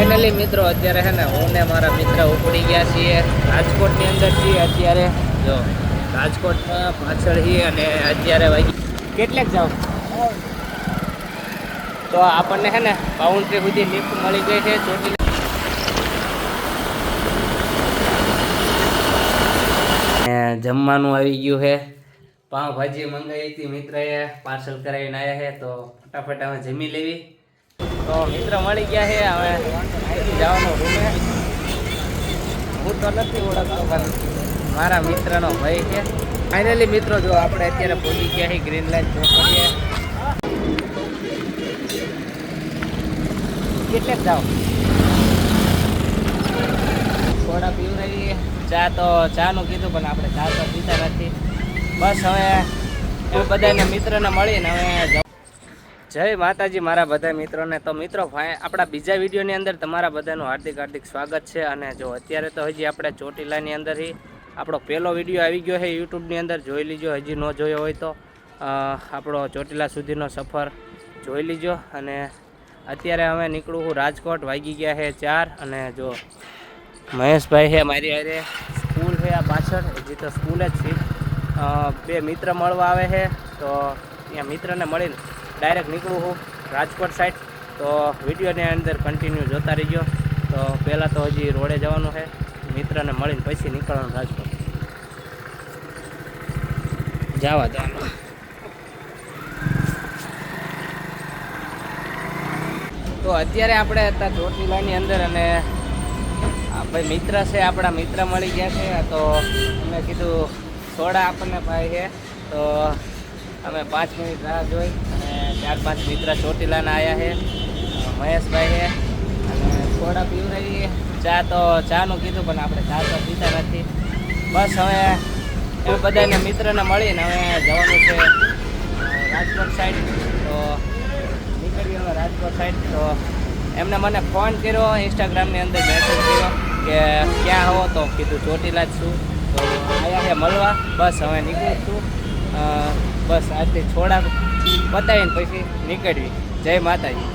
Finally મિત્રો, અત્યારે છે ને હું ને મારા મિત્ર ઉપડી ગયા છીએ રાજકોટની અંદર છીએ. અત્યારે જો, રાજકોટમાં પાછળ છીએ અને અત્યારે વાગી કેટલેક જાઓ? તો આપણને છે ને બાઉન્ડ્રી સુધી લિફ્ટ મળી ગઈ છે. ચોટી જમવાનું આવી ગયું છે. પાઉંભાજી મંગાવી હતી મિત્રએ, પાર્સલ કરાવીને આવ્યા છે. તો ફટાફટ અમે જમી લેવી. તો મિત્ર મળી ગયા છે, હવે અહીંથી જવાનું રૂમે હું તો નથી ઓળખતો, પણ મારા મિત્રનો ભાઈ છે. ફાઇનલી મિત્રો, જો આપણે અત્યારે પહોંચી ગયા છીએ ગ્રીન લાઈન ચોકડીએ. કેટલે જાઓ. થોડા પીવું રહી. ચા તો ચાનું કીધું, પણ આપણે ચા તો પીતા નથી. બસ હવે, એ બધાને મિત્રને મળીને હવે. જય માતાજી મારા બધા મિત્રોને. તો મિત્રો આપણા બીજા વિડીયોની અંદર તમારા બધાનું હાર્દિક હાર્દિક સ્વાગત છે. અને જો અત્યારે તો હજી આપણે ચોટીલાની અંદરથી આપણો પહેલો વીડિયો આવી ગયો છે યુટ્યુબની અંદર. જોઈ લીજો, હજી ન જોયો હોય તો આપણો ચોટીલા સુધીનો સફર જોઈ લીજો. અને અત્યારે અમે નીકળું હું રાજકોટ. વાગી ગયા છે ચાર. અને જો મહેશભાઈ છે મારી અરે સ્કૂલ છે આ પાછળ. હજી તો સ્કૂલે જ છે બે મિત્ર મળવા આવે છે. તો ત્યાં મિત્રને મળીને ડાયરેક્ટ નીકળું હું રાજકોટ સાઈડ તો વિડીયોની અંદર કન્ટિન્યુ જોતા રહીજો. તો પહેલાં તો હજી રોડે જવાનું છે. મિત્રને મળીને પછી નીકળવાનું રાજકોટ. જવા દેવાનું તો અત્યારે આપણે હતા ચોટીલાની અંદર અને ભાઈ મિત્ર છે, આપણા મિત્ર મળી ગયા છે. તો અમે કીધું થોડા આપણને ભાઈ છે. તો અમે પાંચ મિનિટ રાહ જોઈ. ચાર પાંચ મિત્ર ચોટીલાના આવ્યા છે. મહેશભાઈ છે. અને સોડા પીવડાવીએ ચા તો, ચાનું કીધું, પણ આપણે ચા તો પીતા નથી. બસ હવે એ બધાને મિત્રને મળીને હવે જવાનું છે રાજકોટ સાઈડ તો નીકળીએ હવે રાજકોટ સાઈડ તો એમને મને ફોન કર્યો ઇન્સ્ટાગ્રામની અંદર મેસેજ કર્યો કે ક્યાં હો? તો કીધું ચોટીલા જ છું. તો આવ્યા મળવા. બસ હવે નીકળું છું. બસ આજથી થોડા બતાવીને પછી નીકળવી જય માતાજી.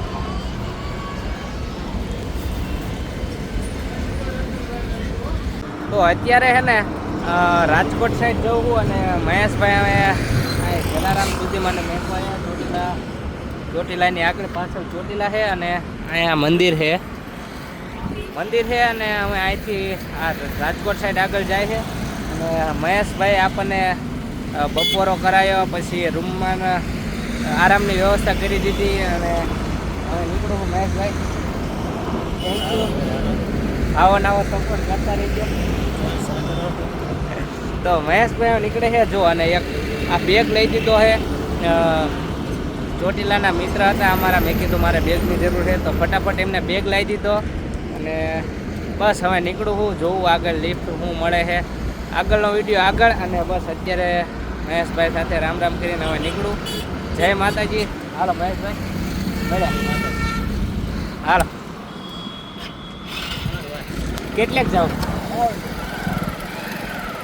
તો અત્યારે છે ને રાજકોટ સાઈડ જવું અને મહેશભાઈ અમે જલારામ સુધી મને મહેશભાઈ ચોટીલા, ચોટીલાની આગળ પાછળ ચોટીલા છે અને અહીંયા મંદિર છે મંદિર છે અને અમે અહીંથી આ રાજકોટ સાઈડ આગળ જાય છે અને મહેશભાઈ આપણને બપોરો કરાયો, પછી રૂમમાં આરામની વ્યવસ્થા કરી દીધી અને હવે નીકળું છું મહેશભાઈ થેન્ક યુ આવો નવો સપોર્ટ કરતા રહેજો. તો મહેશભાઈ નીકળે છે. જો, અને એક આ બેગ લઈ દીધો છે. ચોટીલાના મિત્ર હતા. અમારા મેં કીધું મારે બેગની જરૂર છે. તો ફટાફટ એમને બેગ લાવી દીધો. અને બસ હવે નીકળું હું જોઉં આગળ લિફ્ટ હું મળે છે. આગળનો વીડિયો આગળ. અને બસ અત્યારે મહેશભાઈ સાથે રામ રામ કરીને હવે નીકળું. જય માતાજી. હાલો મહેશભાઈ. હાલો. કેટલેક જાઓ?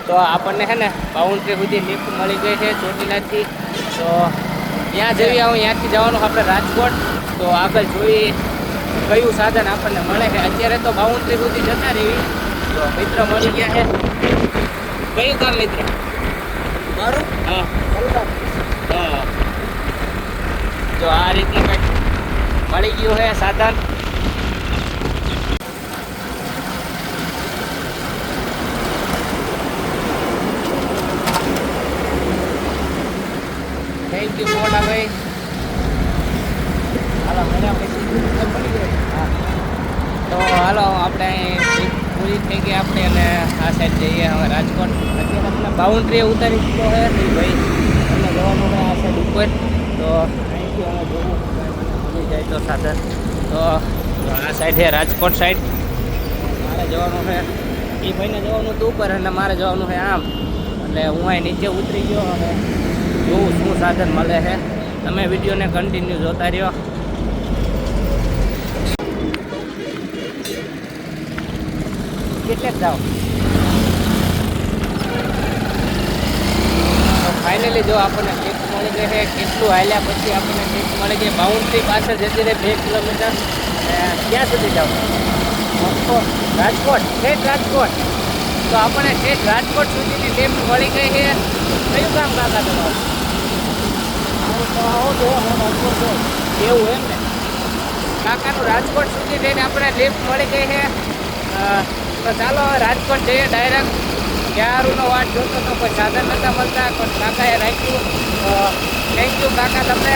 તો આપણને છે ને બાઉન્ડ્રી સુધી લિફ્ટ મળી ગઈ છે ચોટીલાથી. તો ત્યાં જઈએ હું ત્યાંથી જવાનું આપણે રાજકોટ. તો આગળ જોઈએ કયું સાધન આપણને મળે છે. અત્યારે તો બાઉન્ડ્રી સુધી જતા રહેવી તો મિત્ર મળી ગયા છે. કયું કામ મિત્ર? મારું? હા. જો આ રીતે મળી ગયું છે સાધન. થેન્ક યુ મોટા ભાઈ હાલો મને પછી મળી ગઈ હા. તો હાલો, આપણે પૂરી થઈ ગઈ આપણે, અને આ સાઈડ જઈએ હવે રાજકોટ. અત્યારે આપણે બાઉન્ડ્રી ઉતારી દીધો છે ભાઈ અમને જવાનું આ સાઈડ ઉપર. તો જોવું મળી જાય તો સાધન તો આ સાઈડ છે રાજકોટ સાઈડ મારે જવાનું છે એ ભાઈને જવાનું હતું ઉપર અને મારે જવાનું છે આમ એટલે હું અહીં નીચે ઉતરી ગયો અને જોઉં શું સાધન મળે છે તમે વિડીયોને કન્ટિન્યુ જોતા રહ્યો કેટલેક જાઓ ફાઇનલી જો આપણને મળી ગઈ છે કેટલું હાલ્યા પછી આપણને લિફ્ટ મળી ગઈ બાઉન્ડ્રી પાછળ જતી રહે બે કિલોમીટર. ક્યાં સુધી જાવ? રાજકોટ. ઠેઠ રાજકોટ. તો આપણને ઠેઠ રાજકોટ સુધીની લિફ્ટ મળી ગઈ છે. કયું કામ કાકા તમારું? એવું એમ ને? કાકાનું રાજકોટ સુધી જઈને આપણે લિફ્ટ મળી ગઈ છે. તો ચાલો રાજકોટ જઈએ ડાયરેક્ટ. ક્યારુનો વાટ જોતો તો કોઈ સાધન નહોતા મળતા, પણ કાકાએ રાખ્યું. થેન્ક યુ કાકા તમને.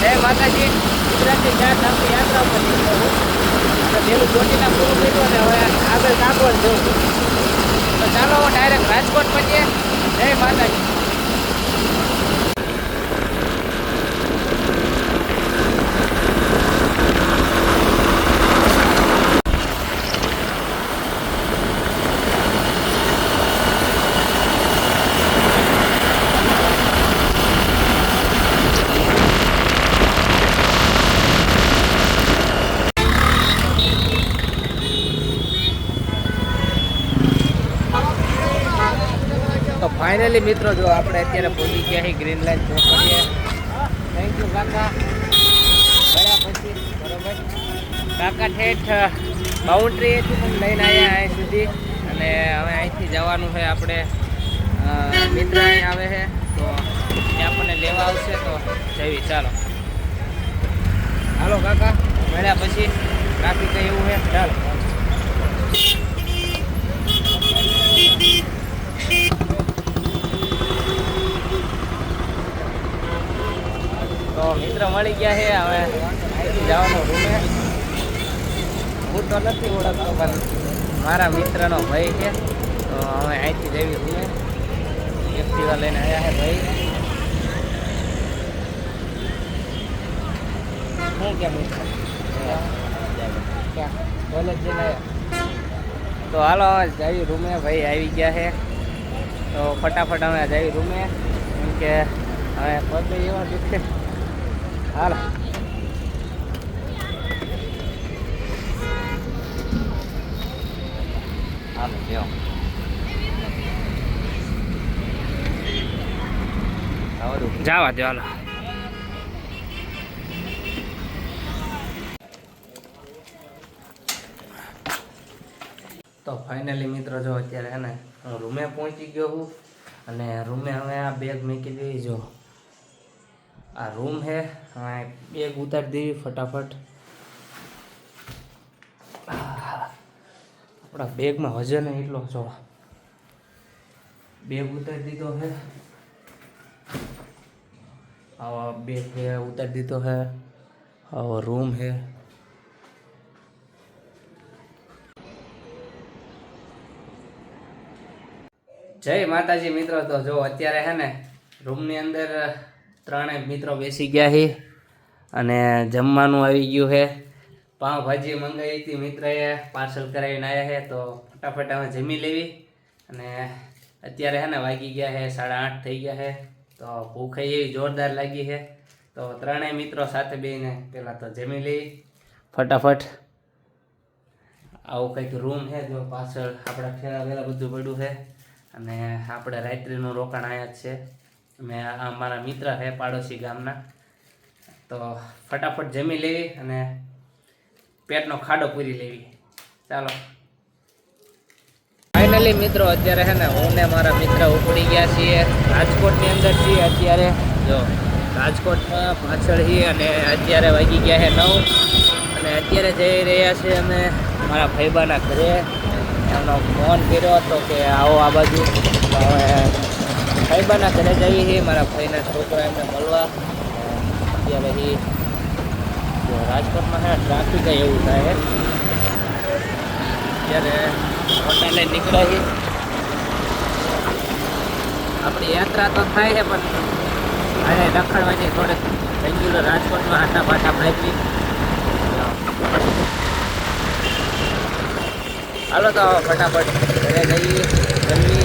જય માતાજી. ગુજરાતી ચાર ધામની યાત્રા ઉપર પેલું ચોટીના પૂરું કર્યું અને હવે આગળ કાગવડ જવું. તો ચાલો ડાયરેક્ટ રાજકોટ પહોંચીએ જય માતાજી તો ફાઇનલી મિત્રો, જો આપણે અત્યારે પહોંચી ગયા છીએ ગ્રીન લાઈન ચોકડીએ. થેન્ક યુ કાકા. ગયા પછી, બરોબર. કાકા ઠેઠ બાઉન્ડ્રીએથી પણ લઈને આવ્યા અહીં સુધી. અને હવે અહીંથી જવાનું છે આપણે મિત્ર અહીં આવે છે. તો ત્યાં આપણને લેવા આવશે તો જવી ચાલો. હાલો, કાકા. મળ્યા પછી. ટ્રાફિક એવું છે? ચાલો. તો મિત્ર મળી ગયા છે, હવે અહીંથી જવાનો રૂમે. હું તો નથી ઓળખતો, પણ મારા મિત્રનો ભાઈ છે. તો હવે અહીંથી જવી રૂમે. એક્ટિવા લઈને આવ્યા છે ભાઈ. શું કે મિત્ર? કોલેજ જઈને તો હાલો જવી રૂમે. ભાઈ આવી ગયા છે. તો ફટાફટ અમે જવી રૂમે. કેમ કે હવે પગ એવા દુખે. હાલો હાલો લ્યો જવા દો હાલો તો ફાઇનલી મિત્રો જો અત્યારે હે ને હું રૂમે પહોંચી ગયો હું અને રૂમે હવે આ બેગ મૂકી દેવી જો. આ રૂમ હે હવે બેગ ઉતારી દેવી ફટાફટ. આપણા બેગમાં વજન એટલો, જો. બેગ ઉતારી દીધો હે આવા બેગ હે ઉતારી દીધો હે આવો રૂમ હે જય માતાજી મિત્રો, તો જો અત્યારે હે ને રૂમની અંદર ત્રણેય મિત્રો બેસી ગયા છે અને જમવાનું આવી ગયું છે પાવભાજી મંગાવી હતી મિત્રએ, પાર્સલ કરાવીને આવ્યા છે તો ફટાફટ અમે જમી લેવી. અને અત્યારે હે ને વાગી ગયા છે સાડા આઠ થઈ ગયા છે તો ભૂખ એવી જોરદાર લાગી છે તો ત્રણેય મિત્રો સાથે બેને પહેલાં તો જમી લેવી ફટાફટ આવું કંઈક રૂમ છે જો પાછળ આપણા ફેરા વેલા બધું પડ્યું છે અને આપણે રાત્રિનું રોકાણ આવ્યા જ છે. અને આ મારા મિત્ર છે પાડોશી ગામના. તો ફટાફટ જમી લેવી અને પેટનો ખાડો પૂરી લેવી. ચાલો. ફાઇનલી મિત્રો, અત્યારે છે ને હું ને મારા મિત્ર ઉપડી ગયા છીએ રાજકોટની અંદર છીએ. અત્યારે જો, રાજકોટમાં પાછળ છીએ અને અત્યારે વાગી ગયા છે નવ. અને અત્યારે જઈ રહ્યા છીએ અમે મારા ભાઈબાના ઘરે. એમનો ફોન કર્યો હતો કે આવો આ બાજુ. હવે ભાઈબાના ઘરે જઈએ છીએ. મારા ભાઈના છોકરા એમને મળવા. અત્યારે રાજકોટમાં છે ટ્રાફિક એવું થાય. અત્યારે હોટલે નીકળે છે આપણી યાત્રા તો થાય છે, પણ અને રખડવાની થોડીક રેગ્યુલર રાજકોટમાં આટા પાટા મારી હાલો તો ફટાફટ ઘરે જઈએ. જલ્દી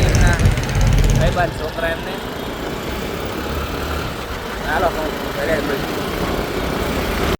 એમના ભાઈબાન છોકરા એમને. ચાલો ઘરે